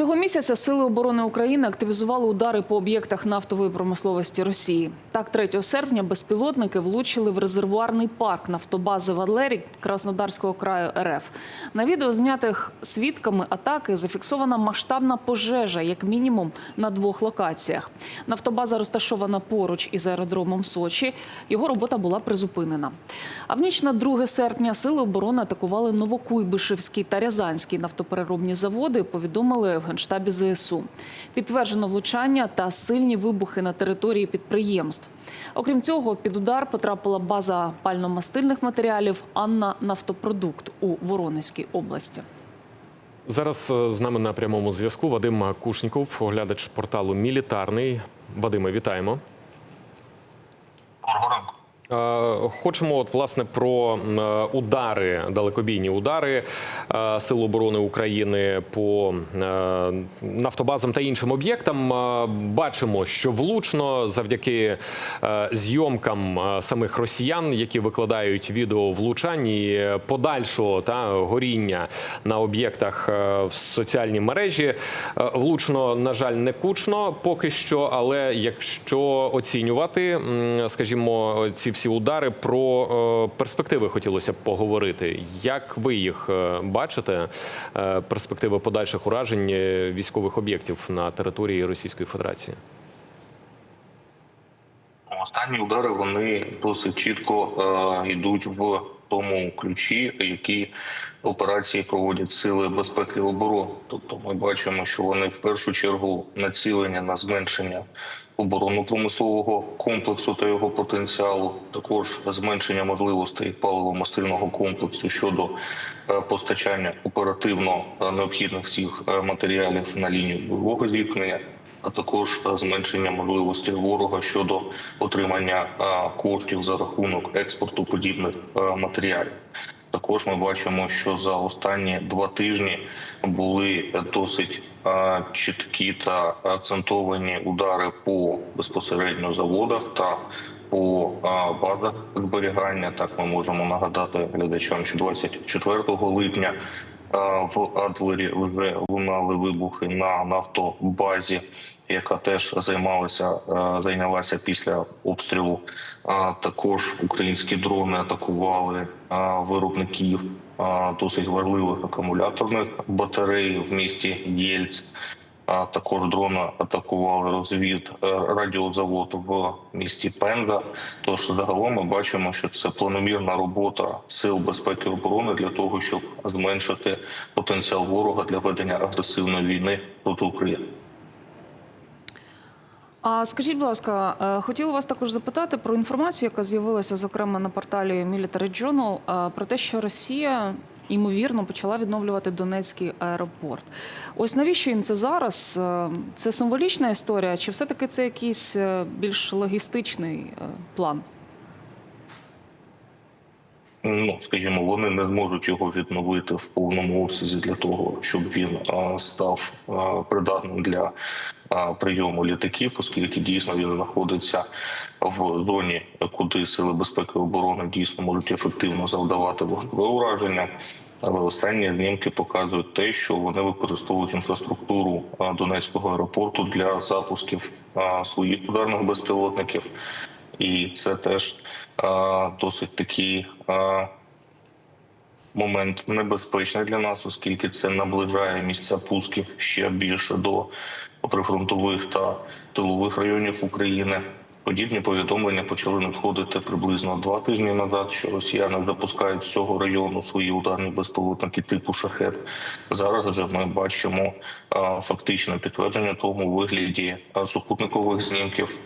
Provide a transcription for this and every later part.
Цього місяця сили оборони України активізували удари по об'єктах нафтової промисловості Росії. Так, 3 серпня безпілотники влучили в резервуарний парк нафтобази Валерій Краснодарського краю РФ. На відео, знятих свідками атаки, зафіксована масштабна пожежа, як мінімум на двох локаціях. Нафтобаза розташована поруч із аеродромом Сочі. Його робота була призупинена. А в ніч на 2 серпня сили оборони атакували Новокуйбишевський та Рязанський нафтопереробні заводи. Повідомили в генштабі ЗСУ. Підтверджено влучання та сильні вибухи на території підприємств. Окрім цього, під удар потрапила база пально-мастильних матеріалів Анна Нафтопродукт у Воронезькій області. Зараз е, з нами на прямому зв'язку Вадим Кушніков, оглядач порталу Мілітарний. Вадиме, вітаємо. Доброго ранку. Е, Хочемо от власне про е, удари, далекобійні удари е, Сил оборони України по нафтобазам та іншим об'єктам. Бачимо, що влучно завдяки зйомкам самих росіян, які викладають відео влучань і подальшого та горіння на об'єктах в соціальній мережі. Влучно, на жаль, не кучно поки що, але якщо оцінювати, скажімо, ці всі удари про е, перспективи хотілося б поговорити. Як ви їх е, бачите? е, Перспективи подальших уражень військових об'єктів на території Російської Федерації? Останні удари вони досить чітко йдуть в тому ключі, які операції проводять сили безпеки і оборони. Тобто, ми бачимо, що вони в першу чергу націлені на зменшення оборонно-промислового комплексу та його потенціалу, також зменшення можливостей паливо-мастильного комплексу щодо е, постачання оперативно е, необхідних всіх е, матеріалів на лінію бойового зіткнення, а також зменшення можливостей ворога щодо отримання коштів за рахунок експорту подібних матеріалів. Також ми бачимо, що за останні два тижні були досить чіткі та акцентовані удари по безпосередньо заводах та по базах зберігання. Так ми можемо нагадати глядачам, що 24 липня в Адлері вже лунали вибухи на нафтобазі, яка теж займалася е, зайнялася після обстрілу. Також українські дрони атакували е, виробників е, досить важливих акумуляторних батарей в місті Єльц. Також дрони атакували розвід радіозавод в місті Пенга. Тож загалом ми бачимо, що це планомірна робота сил безпеки і оборони для того, щоб зменшити потенціал ворога для ведення агресивної війни проти України. А скажіть, будь ласка, е, хотіла вас також запитати про інформацію, яка з'явилася зокрема на порталі Military Journal, е, про те, що Росія ймовірно почала відновлювати Донецький аеропорт. Ось навіщо їм це зараз? Е, Це символічна історія, чи все-таки це якийсь більш логістичний план? Ну скажімо, вони не зможуть його відновити в повному обсязі для того, щоб він став придатним для прийому літаків, оскільки дійсно він знаходиться в зоні, куди сили безпеки і оборони дійсно можуть ефективно завдавати вогневе ураження. Але останні знімки показують те, що вони використовують інфраструктуру Донецького аеропорту для запусків своїх ударних безпілотників, і це теж досить такий момент небезпечний для нас, оскільки це наближає місця пусків ще більше до прифронтових та тилових районів України. Подібні повідомлення почали надходити приблизно два тижні назад, що росіяни запускають з цього району свої ударні безпілотники типу шахет. Зараз вже ми бачимо фактичне підтвердження тому у вигляді супутникових знімків а, в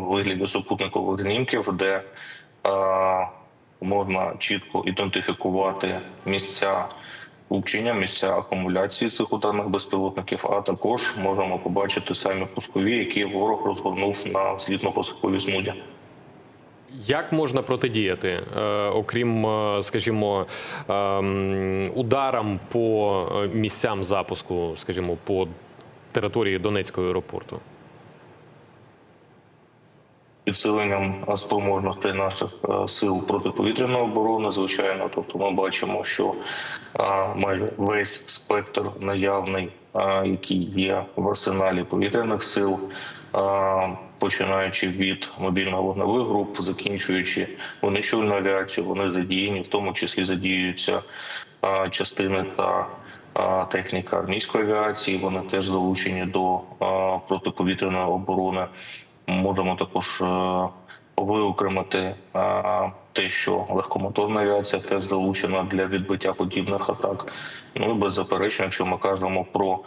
вигляді супутникових знімків, де а, можна чітко ідентифікувати місця влучення, місця акумуляції цих ударних безпілотників. А також можемо побачити самі пускові, які ворог розгорнув на злітно-посадковій смуді. Як можна протидіяти, е, окрім, е, скажімо, ем, ударам по е, місцям запуску, скажімо, по території Донецького аеропорту? Е, спроможностей наших е, сил протиповітряної оборони. Звичайно, тобто ми бачимо, що е, майже весь спектр наявний, е, який є в арсеналі повітряних сил. Починаючи від мобільно-вогневих груп, закінчуючи винищувальну авіацію, вони задіяні, в тому числі задіюються е, частини та техніка армійської авіації. Вони теж залучені до протиповітряної оборони. Можемо також е, виокремити е, те, що легкомоторна авіація теж залучена для відбиття подібних атак. Ну і беззаперечно, якщо ми кажемо про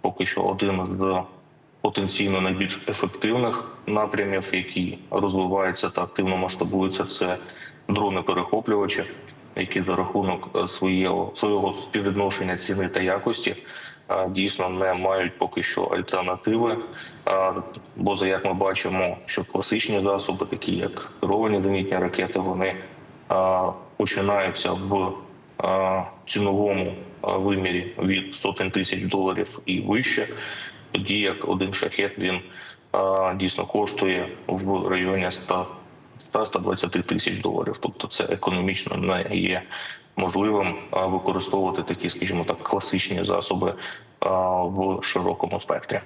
поки що один з потенційно найбільш ефективних напрямів, які розвиваються та активно масштабуються, це дрони-перехоплювачі, які за рахунок е, свого, свого співвідношення ціни та якості дійсно не мають поки що альтернативи. Бо за як ми бачимо, що класичні засоби, такі як керовані зенітні ракети, вони починаються в ціновому вимірі від сотень тисяч доларів і вище. Тоді як один шахет він дійсно коштує в районі 100 100-120 тисяч доларів. Тобто це економічно не є можливим використовувати такі, скажімо так, класичні засоби в широкому спектрі.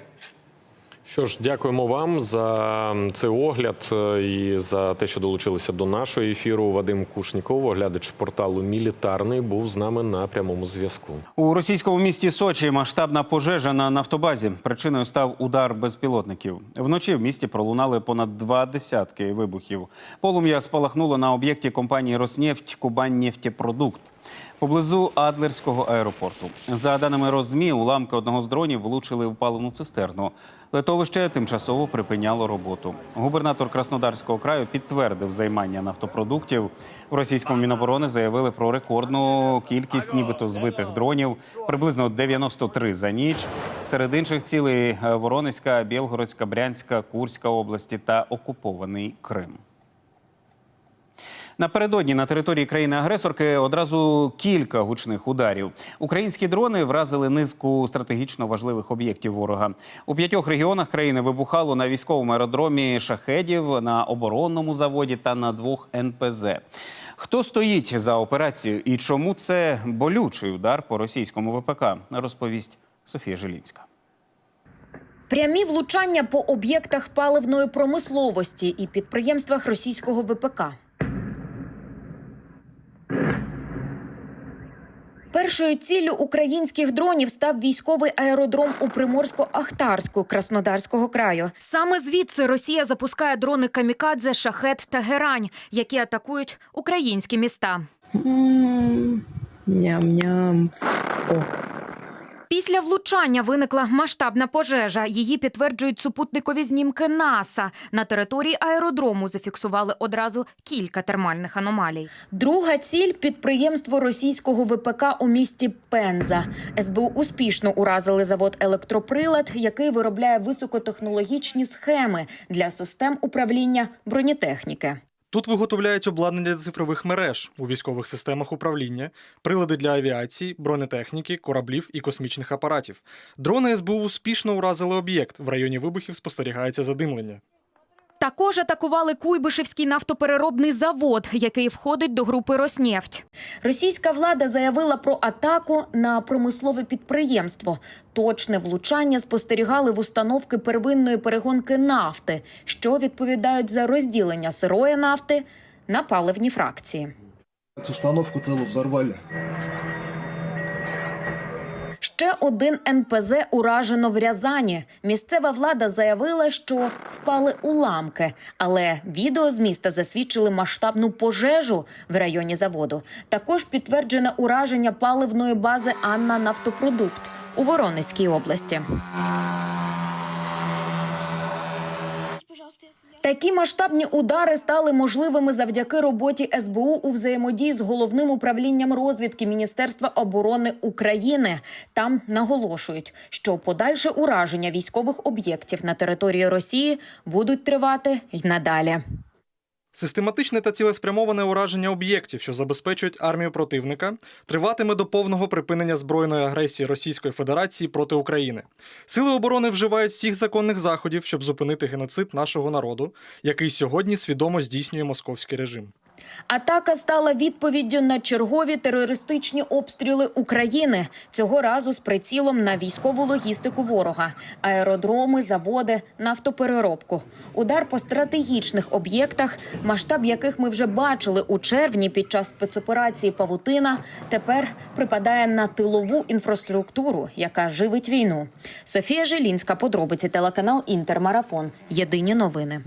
Що ж, дякуємо вам за цей огляд е, і за те, що долучилися до нашого ефіру. Вадим Кушніков, оглядач порталу Мілітарний, був з нами на прямому зв'язку. У російському місті Сочі масштабна пожежа на нафтобазі. Причиною став удар безпілотників. Вночі в місті пролунали понад два десятки вибухів. Полум'я спалахнуло на об'єкті компанії Роснефть Кубаннефтепродукт. Поблизу Адлерського аеропорту. За даними Розмі, уламки одного з дронів влучили в паливну цистерну. Летовище тимчасово припиняло роботу. Губернатор Краснодарського краю підтвердив займання нафтопродуктів. В російському міноборони заявили про рекордну кількість нібито збитих дронів, приблизно 93 за ніч. Серед інших цілей е, Воронезька, Білгородська, Брянська, Курська області та окупований Крим. Напередодні на території країни-агресорки одразу кілька гучних ударів. Українські дрони вразили низку стратегічно важливих об'єктів ворога. У п'ятьох регіонах країни вибухало на військовому аеродромі шахедів, на оборонному заводі та на двох НПЗ. Хто стоїть за операцією і чому це болючий удар по російському ВПК? Розповість Софія Жилінська. Прямі влучання по об'єктах паливної промисловості і підприємствах російського ВПК. Першою ціллю українських дронів став військовий аеродром у Приморсько-Ахтарську Краснодарського краю. Саме звідси Росія запускає дрони камікадзе, шахет та герань, які атакують українські міста. Ням-ням. О, Після влучання виникла масштабна пожежа. Її підтверджують супутникові знімки НАСА. На території аеродрому зафіксували одразу кілька термальних аномалій. Друга ціль підприємство російського ВПК у місті Пенза. СБУ успішно уразили завод електроприлад, який виробляє високотехнологічні схеми для систем управління бронетехніки. Тут виготовляють обладнання для цифрових мереж у військових системах управління, прилади для авіації, бронетехніки, кораблів і космічних апаратів. Дрони СБУ успішно уразили об'єкт. В районі вибухів спостерігається задимлення. Також атакували Куйбишевський нафтопереробний завод, який входить до групи Роснефть. Російська влада заявила про атаку на промислове підприємство. Точне влучання спостерігали в установки первинної перегонки нафти, що відповідають за розділення сирої нафти на паливні фракції. Эту установку целую взорвали. Ще один НПЗ уражено в Рязані. Місцева влада заявила, що впали уламки, але відео з міста засвідчили масштабну пожежу в районі заводу. Також підтверджене ураження паливної бази Анна Нафтопродукт у Воронезькій області. Такі масштабні удари стали можливими завдяки роботі СБУ у взаємодії з головним управлінням розвідки Міністерства оборони України. Там наголошують, що подальше ураження військових об'єктів на території Росії будуть тривати й надалі. Систематичне та цілеспрямоване ураження об'єктів, що забезпечують армію противника, триватиме до повного припинення збройної агресії Російської Федерації проти України. Сили оборони вживають всіх законних заходів, щоб зупинити геноцид нашого народу, який сьогодні свідомо здійснює московський режим. Атака стала відповіддю на чергові терористичні обстріли України. Цього разу з прицілом на військову логістику ворога, аеродроми, заводи, нафтопереробку. Удар по стратегічних об'єктах, масштаб яких ми вже бачили у червні під час спецоперації Павутина, тепер припадає на тилову інфраструктуру, яка живить війну. Софія Желінська, подробиці телеканал Інтермарафон. Єдині новини.